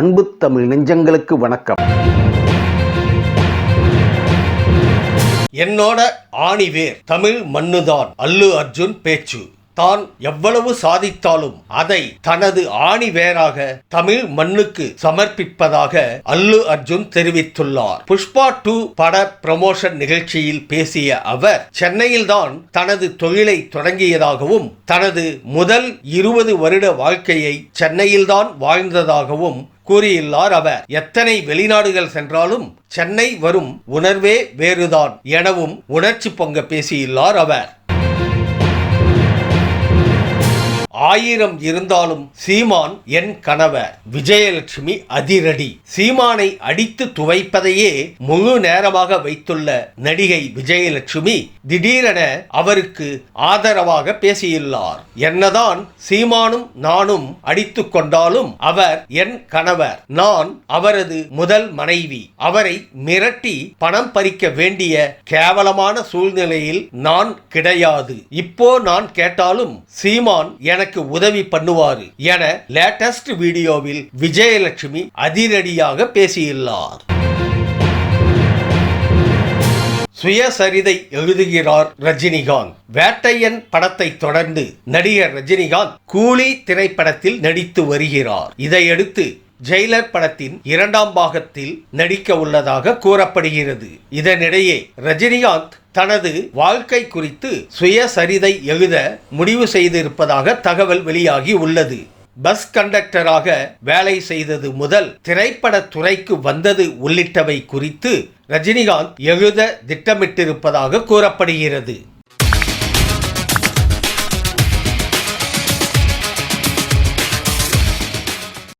அன்பு தமிழ் நெஞ்சங்களுக்கு வணக்கம். என்னோட ஆணிவேர் தமிழ் மண்ணுதான் அல்லு அர்ஜுன் பேச்சு. தான் எவ்வளவு சாதித்தாலும் அதை தனது ஆணிவேராக தமிழ் மண்ணுக்கு சமர்ப்பிப்பதாக அல்லு அர்ஜுன் தெரிவித்துள்ளார். புஷ்பா டூ பட ப்ரமோஷன் நிகழ்ச்சியில் பேசிய அவர் சென்னையில்தான் தனது தொழிலை தொடங்கியதாகவும் தனது முதல் இருபது வருட வாழ்க்கையை சென்னையில்தான் வாழ்ந்ததாகவும் கூறியுள்ளார் அவர். எத்தனை வெளிநாடுகள் சென்றாலும் சென்னை வரும் உணர்வே வேறுதான் எனவும் உணர்ச்சி பொங்க பேசியுள்ளார் அவர். ஆயிரம் இருந்தாலும் சீமான் என் கணவர். விஜயலட்சுமி அதிரடி. சீமானை அடித்து துவைப்பதையே முழு நேரமாக வைத்துள்ள நடிகை விஜயலட்சுமி திடீரென அவருக்கு ஆதரவாக பேசியுள்ளார். என்னதான் சீமானும் நானும் அடித்து கொண்டாலும் அவர் என் கணவர். நான் அவரது முதல் மனைவி. அவரை மிரட்டி பணம் பறிக்க வேண்டிய கேவலமான சூழ்நிலையில் நான் கிடையாது. இப்போ நான் கேட்டாலும் சீமான் எனக்கு எனக்கு உதவி பண்ணுவாரு என லேட்டஸ்ட் வீடியோவில் விஜயலட்சுமி அதிரடியாக பேசியுள்ளார். சுயசரிதை எழுதுகிறார் ரஜினிகாந்த். வேட்டையன் படத்தை தொடர்ந்து நடிகர் ரஜினிகாந்த் கூலி திரைப்படத்தில் நடித்து வருகிறார். இதையடுத்து ஜெயிலர் படத்தின் இரண்டாம் பாகத்தில் நடிக்க உள்ளதாக கூறப்படுகிறது. இதனிடையே ரஜினிகாந்த் தனது வாழ்க்கை குறித்து சுயசரிதை எழுத முடிவு செய்திருப்பதாக தகவல் வெளியாகி உள்ளது. பஸ் கண்டக்டராக வேலை செய்தது முதல் திரைப்பட துறைக்கு வந்தது உள்ளிட்டவை குறித்து ரஜினிகாந்த் எழுத திட்டமிட்டிருப்பதாக கூறப்படுகிறது.